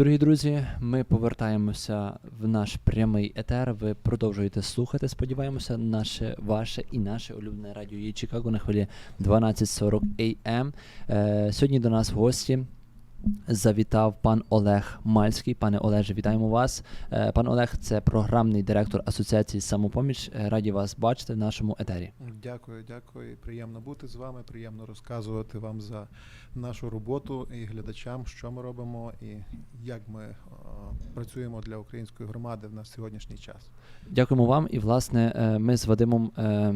Дорогі друзі, ми повертаємося в наш прямий етер. Ви продовжуєте слухати. Сподіваємося, наше ваше і наше улюблене радіо є Чикаго на хвилі 12.40 AM. Е, сьогодні до нас в гості завітав пан Олег Мальський. Пане Олеже, вітаємо вас. Е, пан Олег це програмний директор Асоціації Самопоміч. Е, Раді вас бачити в нашому етері. Дякую, дякую. Приємно бути з вами. Приємно розказувати вам за нашу роботу і глядачам, що ми робимо, і як ми е, працюємо для української громади в наш сьогоднішній час. Дякуємо вам. І власне, ми з Вадимом е,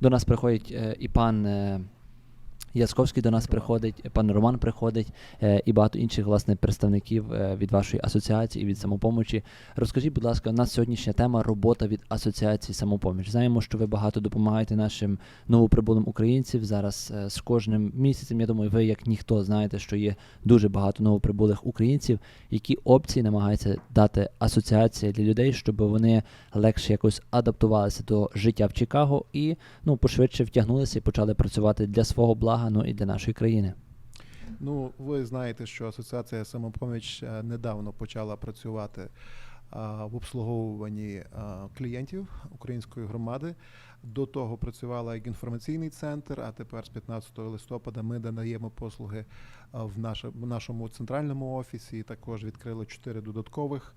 до нас приходить е, і пан. Ясковський до нас приходить, пан Роман приходить е, і багато інших власне представників е, від вашої асоціації від самопомочі. Розкажіть, будь ласка, у нас сьогоднішня тема робота від асоціації самопоміч. Знаємо, що ви багато допомагаєте нашим новоприбулим українців. Зараз е, з кожним місяцем. Я думаю, ви як ніхто знаєте, що є дуже багато новоприбулих українців, які опції намагається дати асоціація для людей, щоб вони легше якось адаптувалися до життя в Чикаго і ну пошвидше втягнулися і почали працювати для свого блага, ну і для нашої країни. Ну, ви знаєте, що асоціація самопоміч е, недавно почала працювати а, в обслуговуванні а, клієнтів української громади. До того працювала як інформаційний центр, а тепер з 15 листопада ми надаємо послуги в, нашому центральному офісі. Також відкрили чотири додаткових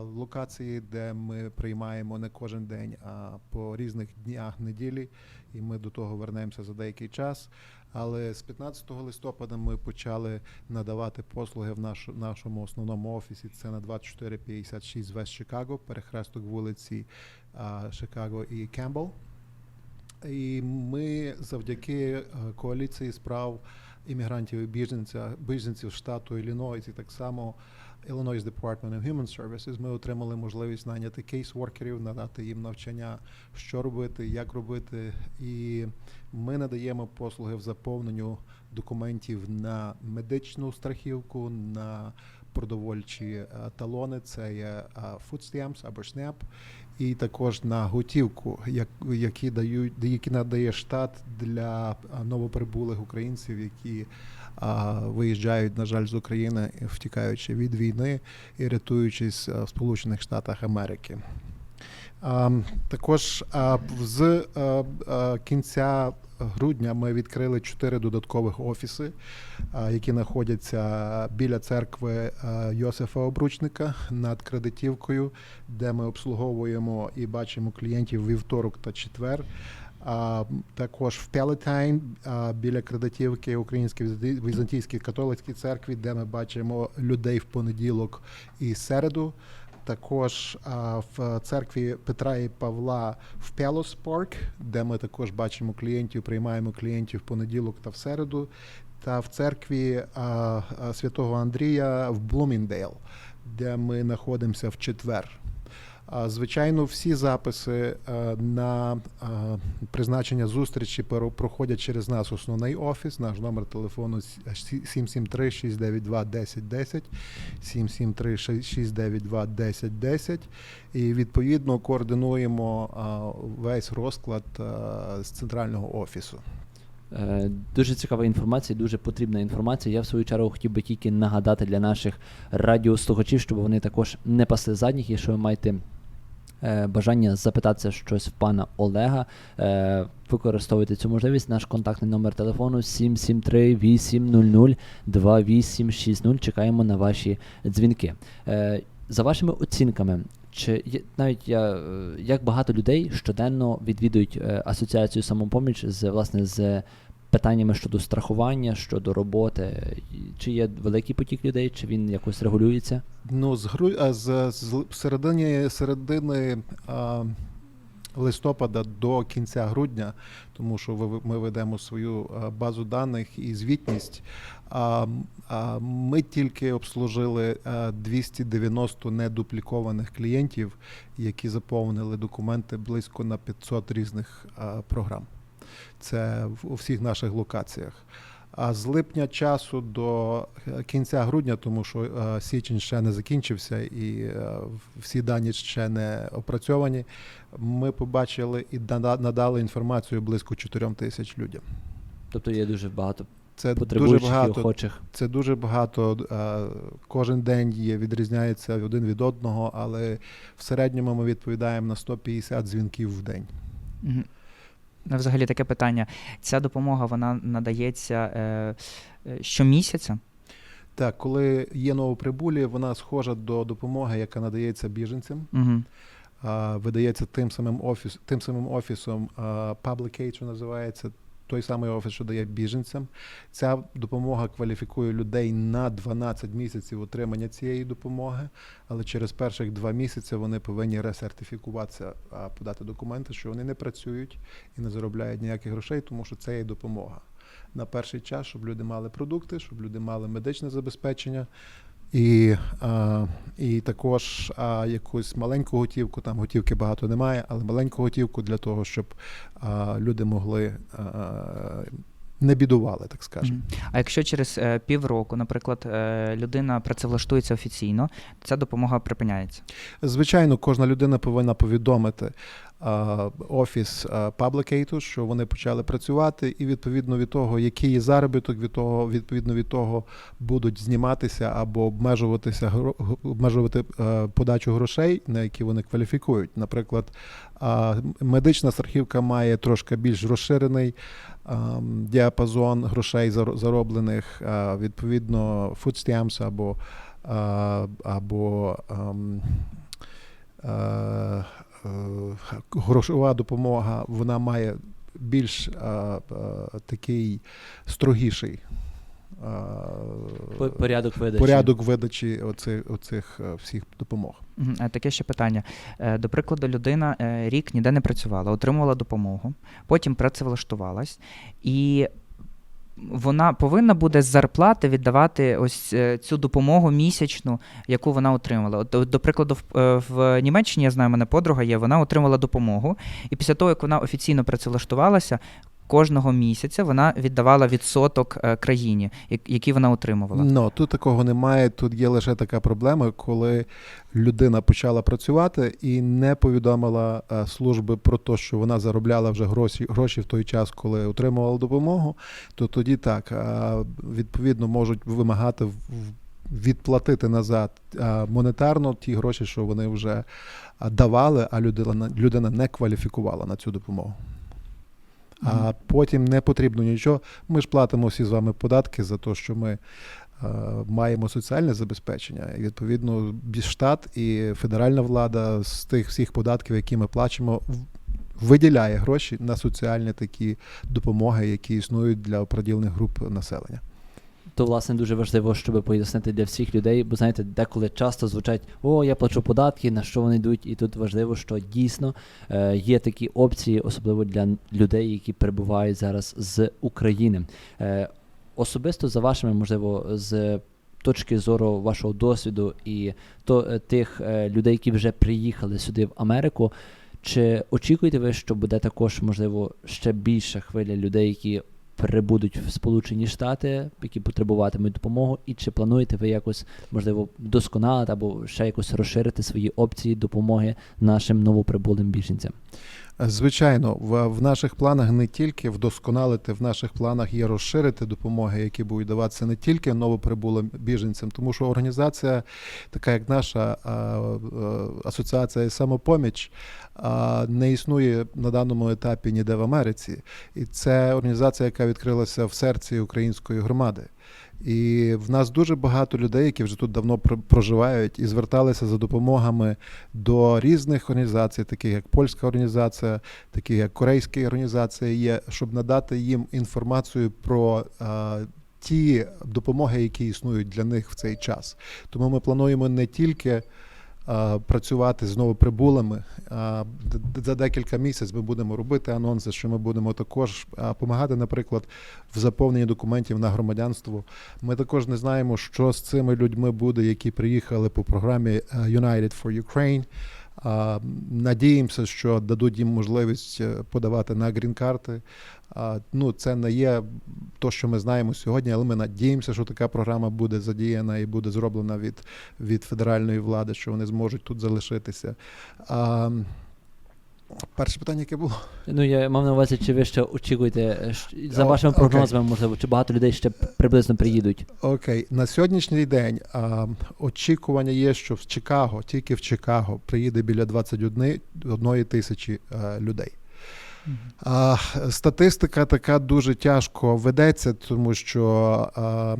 локації, де ми приймаємо не кожен день, а по різних днях неділі. І ми до того вернемося за деякий час. Але з 15 листопада ми почали надавати послуги в наш, нашому основному офісі. Це на 2456 Вест Чикаго, перехресток вулиці а, Чикаго і Кембл. І ми завдяки е, коаліції справ іммігрантів і біженців, біженців штату Іллінойс так само Illinois Department of Human Services ми отримали можливість наняти кейс-воркерів, надати їм навчання, що робити, як робити. І ми надаємо послуги в заповненню документів на медичну страхівку, на продовольчі е, талони, це є е, food stamps або SNAP, і також на готівку, як, які дають, які надає штат для е, новоприбулих українців, які виїжджають, на жаль, з України, втікаючи від війни і рятуючись в Сполучених Штатах Америки. Також з а, а, кінця грудня ми відкрили чотири додаткових офіси, які знаходяться біля церкви Йосифа Обручника над кредитівкою, де ми обслуговуємо і бачимо клієнтів вівторок та четвер. Також в Пелетайн біля кредитівки Української Візантійській католицькій церкві, де ми бачимо людей в понеділок і середу. Також в церкві Петра і Павла в Пелос Парк, де ми також бачимо клієнтів, приймаємо клієнтів в понеділок та в середу. Та в церкві святого Андрія в Блуміндейл, де ми знаходимося в четвер. Звичайно, всі записи е, на е, призначення зустрічі проходять через нас основний офіс. Наш номер телефону 773-692-1010, 773-692-1010. І відповідно координуємо весь розклад з центрального офісу. Е, Дуже цікава інформація, дуже потрібна інформація. Я в свою чергу хотів би тільки нагадати для наших радіослухачів, щоб вони також не пасли задніх, якщо ви маєте е, бажання запитатися щось в пана Олега. е, Використовуйте цю можливість. Наш контактний номер телефону 773 800 2860. Чекаємо на ваші дзвінки. Е, За вашими оцінками, чи є- навіть я, е, як багато людей щоденно відвідують е, асоціацію самопоміч з власне з питаннями щодо страхування, щодо роботи, чи є великий потік людей, чи він якось регулюється? Ну, з, гру... з, з середини, середини а, листопада до кінця грудня, тому що ми ведемо свою базу даних і звітність. А, ми тільки обслужили а, 290 недуплікованих клієнтів, які заповнили документи близько на 500 різних програм. Це в- у всіх наших локаціях. А з липня часу до е, кінця грудня, тому що е, січень ще не закінчився і е, всі дані ще не опрацьовані, ми побачили і надали інформацію близько 4 тисяч людям. Тобто є дуже багато Це дуже багато. охочих. Це дуже багато. Кожен день є, відрізняється один від одного, але в середньому ми відповідаємо на 150 дзвінків в день. Мгм. Взагалі таке питання. Ця допомога вона надається е, е, щомісяця? Так, коли є новоприбулі, вона схожа до допомоги, яка надається біженцям. Угу. видається тим самим офіс, тим самим офісом Public Aid, що називається. Той самий офіс, що дає біженцям. Ця допомога кваліфікує людей на 12 місяців отримання цієї допомоги, але через перших два місяці вони повинні ресертифікуватися, подати документи, що вони не працюють і не заробляють ніяких грошей, тому що це є допомога. На перший час, щоб люди мали продукти, щоб люди мали медичне забезпечення, і, і також якусь маленьку готівку, там готівки багато немає, але маленьку готівку для того, щоб люди могли не бідували, так скажемо. А якщо через е, півроку, наприклад, е, людина працевлаштується офіційно, ця допомога припиняється. Звичайно, кожна людина повинна повідомити а, офіс а, Public що вони почали працювати, і відповідно від того, який є заробіток, від того, відповідно від того, будуть зніматися або обмежуватися обмежувати е, подачу грошей, на які вони кваліфікують. Наприклад, медична страхівка має трошки більш розширений діапазон грошей заро- зароблених, відповідно, food stamps або або ам, е, е, грошова допомога, вона має більш е, такий строгіший Порядок видачі. порядок видачі оцих, оцих е, всіх допомог. Е, Таке ще питання. Е, До прикладу, людина е, рік ніде не працювала, отримувала допомогу, потім працевлаштувалась, і вона повинна буде з зарплати віддавати ось е, цю допомогу місячну, яку вона отримала. От, до, прикладу, в, е, в Німеччині я знаю, мене подруга є, вона отримала допомогу, і після того, як вона офіційно працевлаштувалася, кожного місяця вона віддавала відсоток е, країні, як- який вона отримувала. Ну, тут такого немає. Тут є лише така проблема, коли людина почала працювати і не повідомила е, служби про те, що вона заробляла вже гроші, гроші в той час, коли отримувала допомогу, то тоді так, е, відповідно, можуть вимагати в- відплатити назад монетарно ті гроші, що вони вже давали, а людина, людина не кваліфікувала на цю допомогу. А потім не потрібно нічого. Ми ж платимо всі з вами податки за те, що ми е, маємо соціальне забезпечення. І відповідно штат і федеральна влада з тих всіх податків, які ми плачемо, виділяє гроші на соціальні такі допомоги, які існують для оприділених груп населення. То, власне, дуже важливо, щоб пояснити для всіх людей, бо знаєте, деколи часто звучать о, я плачу податки, на що вони йдуть, і тут важливо, що дійсно е, є такі опції, особливо для людей, які перебувають зараз з України. Е, особисто за вашими, можливо, з точки зору вашого досвіду і то е, тих е, людей, які вже приїхали сюди в Америку. Чи очікуєте ви, що буде також, можливо, ще більша хвиля людей, які прибудуть в Сполучені Штати, які потребуватимуть допомогу, і чи плануєте ви якось можливо вдосконалити або ще якось розширити свої опції допомоги нашим новоприбулим біженцям? Звичайно, в, в наших планах не тільки вдосконалити, в наших планах є розширити допомоги, які будуть даватися не тільки новоприбулим біженцям, тому що організація, така як наша асоціація самопоміч, а, не існує на даному етапі ніде в Америці. І це організація, яка відкрилася в серці української громади. І в нас дуже багато людей, які вже тут давно пр- проживають і зверталися за допомогами до різних організацій, таких як польська організація, такі як корейська організація, є, щоб надати їм інформацію про ті допомоги, які існують для них в цей час. Тому ми плануємо не тільки працювати з новоприбулими. Д- за декілька місяців ми будемо робити анонси, що ми будемо також допомагати, наприклад, в заповненні документів на громадянство. Ми також не знаємо, що з цими людьми буде, які приїхали по програмі е, United for Ukraine. Надіємося, що дадуть їм можливість е, подавати на грін-карти. Ну, це не є то, що ми знаємо сьогодні, але ми надіємося, що така програма буде задіяна і буде зроблена від, від федеральної влади, що вони зможуть тут залишитися. Перше питання, яке було? Ну, я мав на увазі, чи ви ще очікуєте, е, за вашими прогнозами, можливо, чи багато людей ще приблизно приїдуть? Окей, на сьогоднішній день а, очікування є, що в Чикаго, тільки в Чикаго, приїде біля 21 одної тисячі а, людей. А, статистика така дуже тяжко ведеться, тому що а,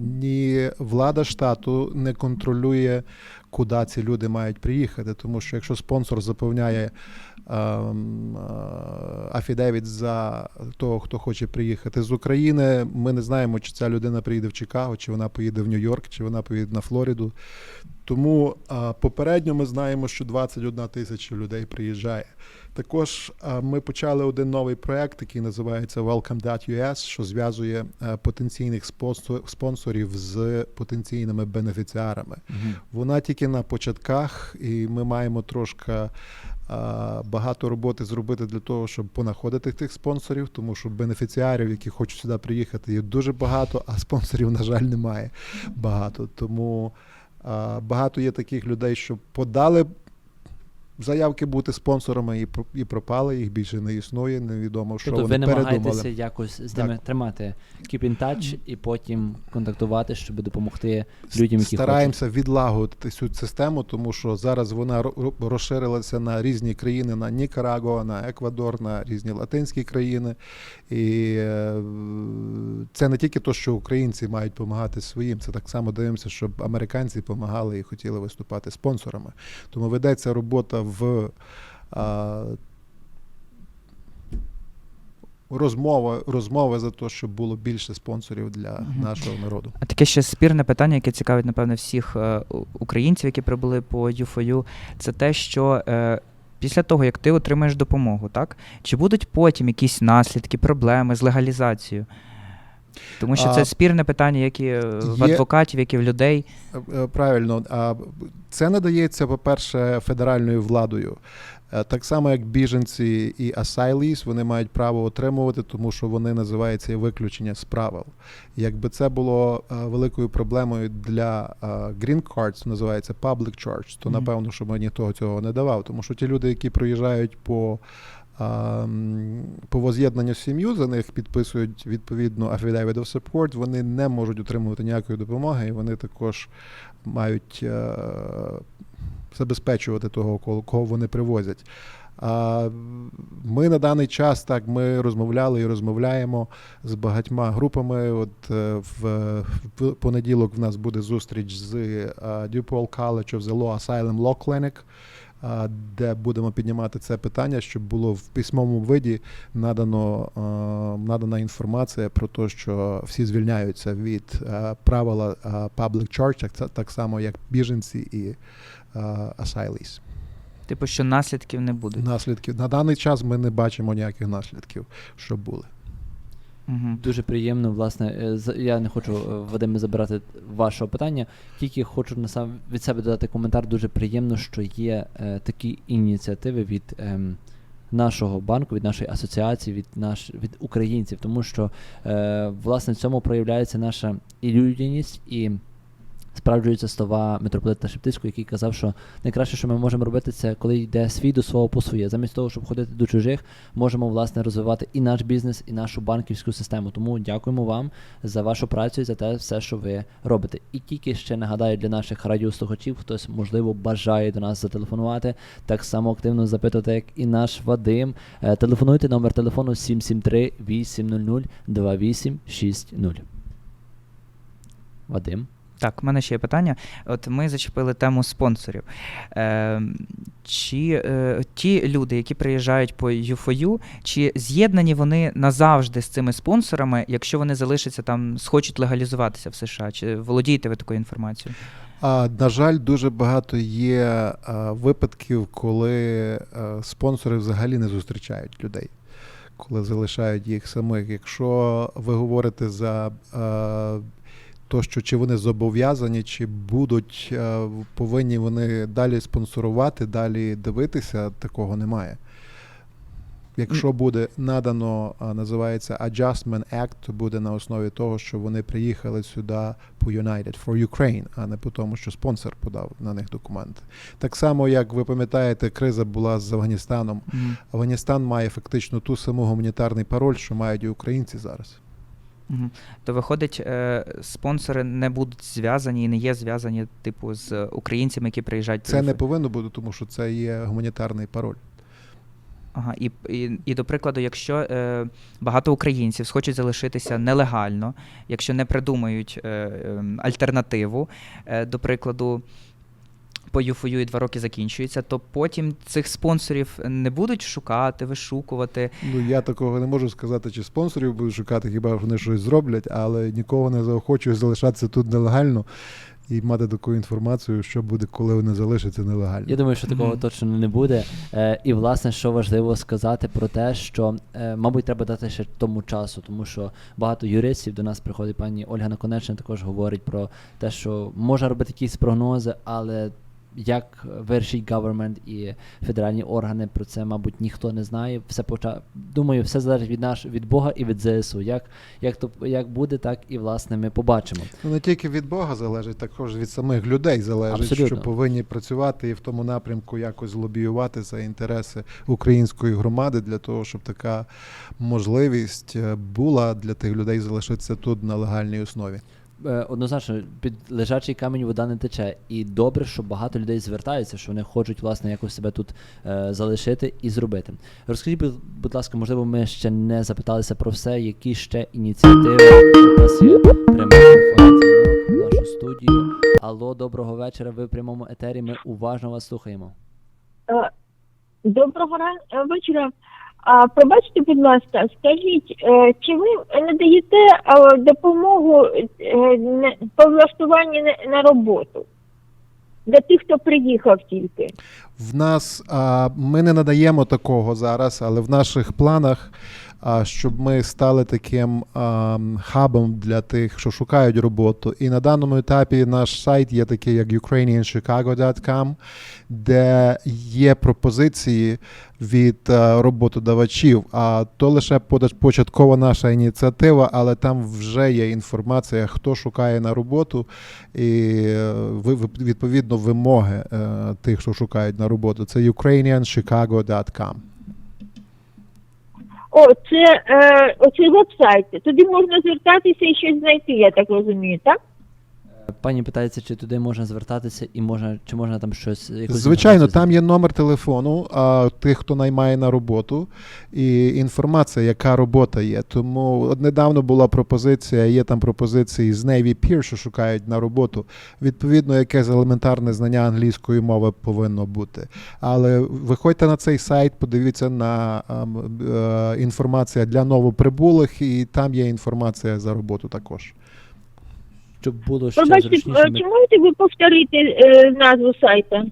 ні влада штату не контролює, куди ці люди мають приїхати. Тому що якщо спонсор заповняє ем, е, афідевіт за того, хто хоче приїхати з України, ми не знаємо, чи ця людина приїде в Чикаго, чи вона поїде в Нью-Йорк, чи вона поїде на Флориду. Тому а, попередньо ми знаємо, що 21 тисяча людей приїжджає. Також ми почали один новий проект, який називається Welcome.us, що зв'язує е, потенційних спонсорів з потенційними бенефіціарами. Вона тільки на початках, і ми маємо трошки багато роботи зробити для того, щоб понаходити тих спонсорів, тому що бенефіціарів, які хочуть сюди приїхати, є дуже багато, а спонсорів, на жаль, немає багато. Тому багато є таких людей, що подали заявки бути спонсорами і, і пропали, їх більше не існує, невідомо, що Тобто ви вони намагаєтеся передумали. якось з Так. тримати keep in touch і потім контактувати, щоб допомогти людям, які Стараємося відлагодити цю систему, тому що зараз вона ро- ро- розширилася на різні країни: на Нікарагуа, на Еквадор, на різні латинські країни. І е, це не тільки те, що українці мають допомагати своїм, це так само дивимося, щоб американці допомагали і хотіли виступати спонсорами. Тому ведеться робота в. А, Розмова, розмови за те, щоб було більше спонсорів для Мгм. нашого народу. А таке ще спірне питання, яке цікавить, напевне, всіх е, українців, які прибули по UFOU, це те, що е, після того, як ти отримаєш допомогу, так? Чи будуть потім якісь наслідки, проблеми з легалізацією? Тому що це спірне питання, як і в є- адвокатів, як і в людей. Е, е, Правильно, а це надається, по-перше, федеральною владою. Е, Так само, як біженці і асайліс, вони мають право отримувати, тому що вони називаються виключення з правил. Якби це було е, великою проблемою для е, green cards, називається public charge, то напевно, що би ніхто цього не давав. Тому що ті люди, які проїжджають по по воз'єднанню сім'ю, за них підписують відповідно affidavit of support, вони не можуть отримувати ніякої допомоги, і вони також мають е, забезпечувати того, кого, вони привозять. Ми на даний час так ми розмовляли і розмовляємо з багатьма групами. От е, в, понеділок в нас буде зустріч з е, DePaul College of the Law Asylum Law Clinic, де будемо піднімати це питання, щоб було в письмовому виді надано, надана інформація про те, що всі звільняються від е, правила е, public charge, так, так само як біженці і е, asylees. Типу, що наслідків не буде. Наслідків на даний час ми не бачимо ніяких наслідків, що були. Угу. Дуже приємно, власне, е, я не хочу е, Вадиме забирати вашого питання, тільки хочу на сам від себе додати коментар. Дуже приємно, що є е, такі ініціативи від е, нашого банку, від нашої асоціації, від наш від українців, тому що е, власне в цьому проявляється наша і людяність, і справджуються слова митрополита Шептицького, який казав, що найкраще, що ми можемо робити, це коли йде свій до свого по своє. Замість того, щоб ходити до чужих, можемо власне розвивати і наш бізнес, і нашу банківську систему. Тому дякуємо вам за вашу працю і за те все, що ви робите. І тільки ще нагадаю для наших радіослухачів, хтось можливо бажає до нас зателефонувати, так само активно запитувати, як і наш Вадим. Е, Телефонуйте номер телефону 773 800 2860. Вадим. Так, в мене ще є питання. От ми зачепили тему спонсорів. Е, чи е, ті люди, які приїжджають по UFOU, чи з'єднані вони назавжди з цими спонсорами, якщо вони залишаться там, схочуть легалізуватися в США? Чи володієте ви такою інформацією? А, на жаль, дуже багато є а, випадків, коли а, спонсори взагалі не зустрічають людей, коли залишають їх самих. Якщо ви говорите за а, то, що чи вони зобов'язані, чи будуть а, повинні вони далі спонсорувати, далі дивитися, такого немає. Якщо буде надано, називається Adjustment Act, то буде на основі того, що вони приїхали сюди по United for Ukraine, а не по тому, що спонсор подав на них документи. Так само, як ви пам'ятаєте, криза була з Афганістаном. Мгм. Афганістан має фактично ту саму гуманітарний пароль, що мають і українці зараз. Мгм. То виходить, е, спонсори не будуть зв'язані і не є зв'язані, типу, з українцями, які приїжджають. Це не повинно бути, тому що це є гуманітарний пароль. Ага, і, і, і до прикладу, якщо е, багато українців схочуть залишитися нелегально, якщо не придумають е, е, альтернативу, е, до прикладу, по ЮФОЮ і два роки закінчується, то потім цих спонсорів не будуть шукати, вишукувати. Ну я такого не можу сказати, чи спонсорів будуть шукати, хіба вони щось зроблять, але нікого не заохочую залишатися тут нелегально і мати таку інформацію, що буде, коли вони залишаться нелегально. Я думаю, що такого Мгм. точно не буде. Е, і власне, що важливо сказати про те, що, е, мабуть, треба дати ще тому часу, тому що багато юристів до нас приходить пані Ольга Наконечна, також говорить про те, що можна робити якісь прогнози, але як вирішить government і федеральні органи про це, мабуть, ніхто не знає. Все поча... Думаю, все залежить від наш від Бога і від ЗСУ. Як, як то як буде, так і власне ми побачимо. Ну, не тільки від Бога залежить, також від самих людей залежить, Абсолютно. що повинні працювати і в тому напрямку якось лобіювати за інтереси української громади для того, щоб така можливість е, була для тих людей залишитися тут на легальній основі. Е, Однозначно, під лежачий камінь вода не тече. І добре, що багато людей звертаються, що вони хочуть власне якось себе тут е, залишити і зробити. Розкажіть, будь, ласка, можливо, ми ще не запиталися про все, які ще ініціативи у нас є в нашу студію. Алло, доброго вечора. Ви в прямому етері. Ми уважно вас слухаємо. Е, Доброго е, вечора. А пробачте, будь ласка, скажіть, е, чи ви надаєте е, допомогу е, по влаштуванні на- роботу для тих, хто приїхав тільки? В нас ми не надаємо такого зараз, але в наших планах, щоб ми стали таким хабом для тих, що шукають роботу. І на даному етапі наш сайт є такий, як ukrainianchicago.com, де є пропозиції від е, роботодавачів. А то лише початкова наша ініціатива, але там вже є інформація, хто шукає на роботу, і е, відповідно вимоги е, тих, що шукають на роботу. Це ukrainianchicago.com. О, це е, оцей веб-сайт. Туди можна звертатися і щось знайти, я так розумію, так? Пані питається, чи туди можна звертатися і можна, чи можна там щось. якусь Звичайно, там є номер телефону а, тих, хто наймає на роботу, і інформація, яка робота є. Тому от недавно була пропозиція, є там пропозиції з Navy Pier, що шукають на роботу. Відповідно, якесь елементарне знання англійської мови повинно бути. Але виходьте на цей сайт, подивіться на ам, е, інформація для новоприбулих, і там є інформація за роботу також. Щоб було ще Пробачте, зручніше. е, чи можете ви повторити е, назву сайту?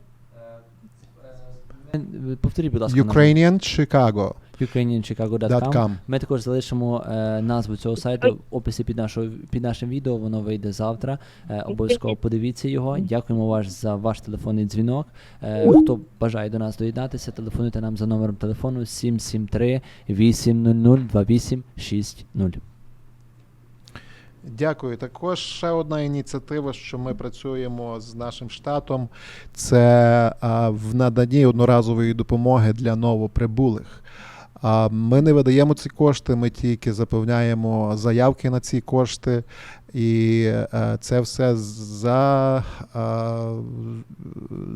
Ми- Повторіть, будь ласка, нам. Ukrainian Chicago. ukrainianchicago.com. Ми також залишимо е, назву цього сайту в описі під, нашою, під нашим відео. Воно вийде завтра. Е, обов'язково подивіться його. Дякуємо ваш за ваш телефонний дзвінок. Е, хто бажає до нас доєднатися, телефонуйте нам за номером телефону 773 800 2860. Дякую. Також ще одна ініціатива, що ми працюємо з нашим штатом, це в наданні одноразової допомоги для новоприбулих. Ми не видаємо ці кошти, ми тільки заповняємо заявки на ці кошти, і е, це все за, а,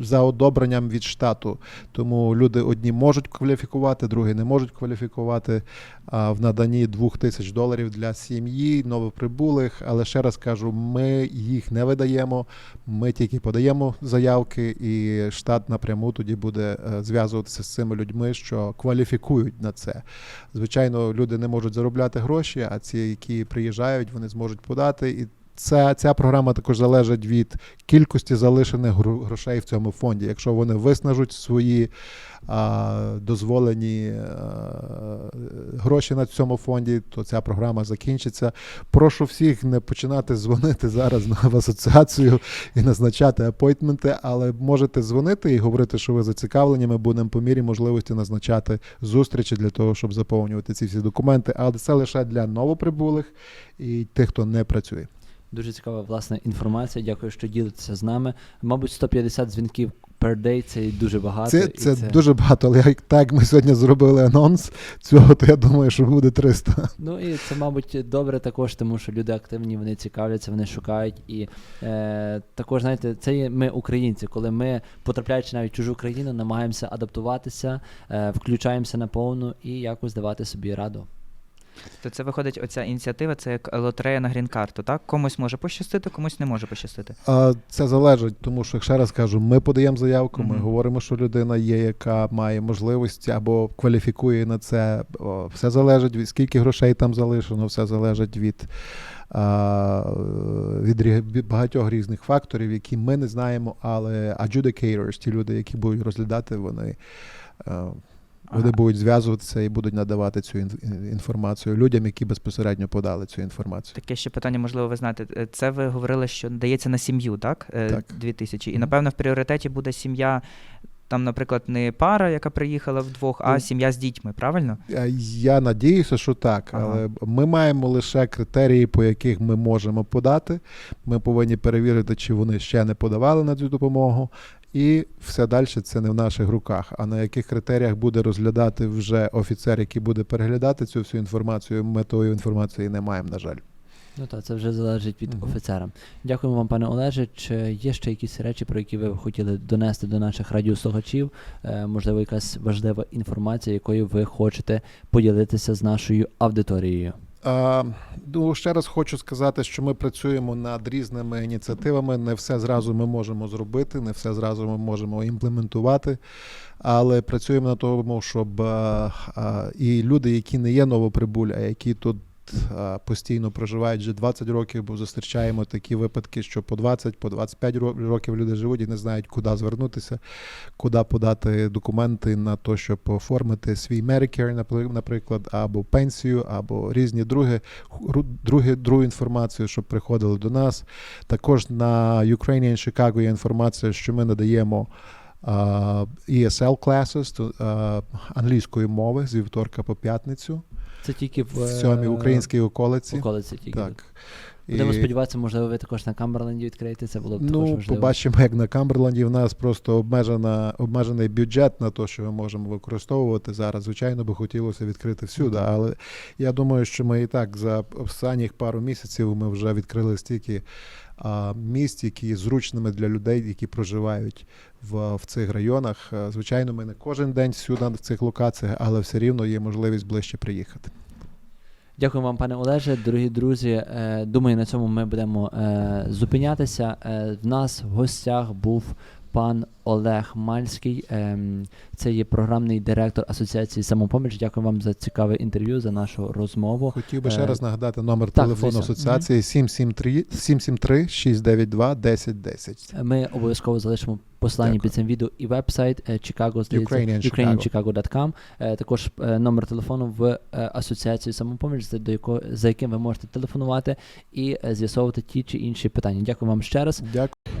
за одобренням від штату. Тому люди одні можуть кваліфікувати, другі не можуть кваліфікувати в наданні 2000 доларів для сім'ї, новоприбулих. Але ще раз кажу, ми їх не видаємо, ми тільки подаємо заявки, і штат напряму тоді буде е, зв'язуватися з цими людьми, що кваліфікують на це. Звичайно, люди не можуть заробляти гроші, а ці, які приїжджають, вони зможуть подати. І Ця, ця програма також залежить від кількості залишених грошей в цьому фонді. Якщо вони виснажуть свої а, дозволені а, гроші на цьому фонді, то ця програма закінчиться. Прошу всіх не починати дзвонити зараз на в асоціацію і назначати апойтменти, але можете дзвонити і говорити, що ви зацікавлені. Ми будемо по мірі можливості назначати зустрічі для того, щоб заповнювати ці всі документи. Але це лише для новоприбулих і тих, хто не працює. Дуже цікава власне інформація. Дякую, що ділитеся з нами. Мабуть, 150 дзвінків per day – це дуже багато. Це, і це дуже багато, але як так ми сьогодні зробили анонс цього, то я думаю, що буде 300. Ну і це, мабуть, добре також, тому що люди активні, вони цікавляться, вони шукають. І е, також, знаєте, це є ми українці, коли ми, потрапляючи навіть в чужу країну, намагаємося адаптуватися, е, включаємося наповну і якось давати собі раду. То це виходить, оця ініціатива, це як лотерея на грін-карту, так? Комусь може пощастити, комусь не може пощастити. А це залежить, тому що, ще раз кажу, ми подаємо заявку, ми Мгм. говоримо, що людина є, яка має можливості або кваліфікує на це. Все залежить від скільки грошей там залишено, все залежить від, від багатьох різних факторів, які ми не знаємо, але adjudicators, ті люди, які будуть розглядати, вони. Вони Ага. будуть зв'язуватися і будуть надавати цю інформацію людям, які безпосередньо подали цю інформацію. Таке ще питання, можливо, ви знаєте. Е, Це ви говорили, що дається на сім'ю, так? Е, Так. Дві тисячі. І напевно в пріоритеті буде сім'я. Там, наприклад, не пара, яка приїхала вдвох, а Ну, сім'я з дітьми, правильно? Е, Я надіюся, що так, Ага. але ми маємо лише критерії, по яких ми можемо подати. Ми повинні перевірити, чи вони ще не подавали на цю допомогу. І все далі це не в наших руках. А на яких критеріях буде розглядати вже офіцер, який буде переглядати цю всю інформацію, ми тої інформації не маємо, на жаль. Ну так, це вже залежить від Мгм. офіцера. Дякуємо вам, пане Олеже. Чи є ще якісь речі, про які ви хотіли донести до наших радіослухачів? Е, можливо, якась важлива інформація, якою ви хочете поділитися з нашою аудиторією? Ну, ще раз хочу сказати, що ми працюємо над різними ініціативами. Не все зразу ми можемо зробити, не все зразу ми можемо імплементувати. Але працюємо на тому, щоб і люди, які не є новоприбулі, а які тут постійно проживають вже 20 років, бо зустрічаємо такі випадки, що по 20, по 25 ро- років люди живуть і не знають, куди звернутися, куди подати документи на те, щоб оформити свій Medicare, наприклад, або пенсію, або різні другі, другі, другу інформацію, щоб приходили до нас. Також на Ukrainian Chicago є інформація, що ми надаємо а, ESL classes, а, англійської мови з вівторка по п'ятницю Це тільки в, в сьомій е, українській околиці. околиці тільки. Так. Будемо І- сподіватися, можливо, ви також на Камберленді відкриєте. Це було б також Ну, важливо. побачимо, як на Камберленді. В нас просто обмежена, обмежений бюджет на те, що ми можемо використовувати зараз. Звичайно, би хотілося відкрити всюди, але я думаю, що ми і так за останніх пару місяців ми вже відкрили стільки а, місць, які є зручними для людей, які проживають в, в цих районах. Е, Звичайно, ми не кожен день всюди в цих локаціях, але все рівно є можливість ближче приїхати. Дякую вам, пане Олеже. Дорогі друзі. Е, думаю, на цьому ми будемо е, зупинятися. Е, в нас в гостях був пан Олег Мальський. Ем, це є програмний директор Асоціації самопоміч. Дякую вам за цікаве інтерв'ю, за нашу розмову. Хотів би ще раз нагадати номер так, телефону звісно. асоціації 773 773 692 1010. Ми обов'язково залишимо посилання під цим відео і вебсайт е, Chicago, здається, ukrainianchicago.com. Е, Також е, номер телефону в Асоціації самопоміч, за- до якого, за яким ви можете телефонувати і з'ясовувати ті чи інші питання. Дякую вам ще раз. Дякую.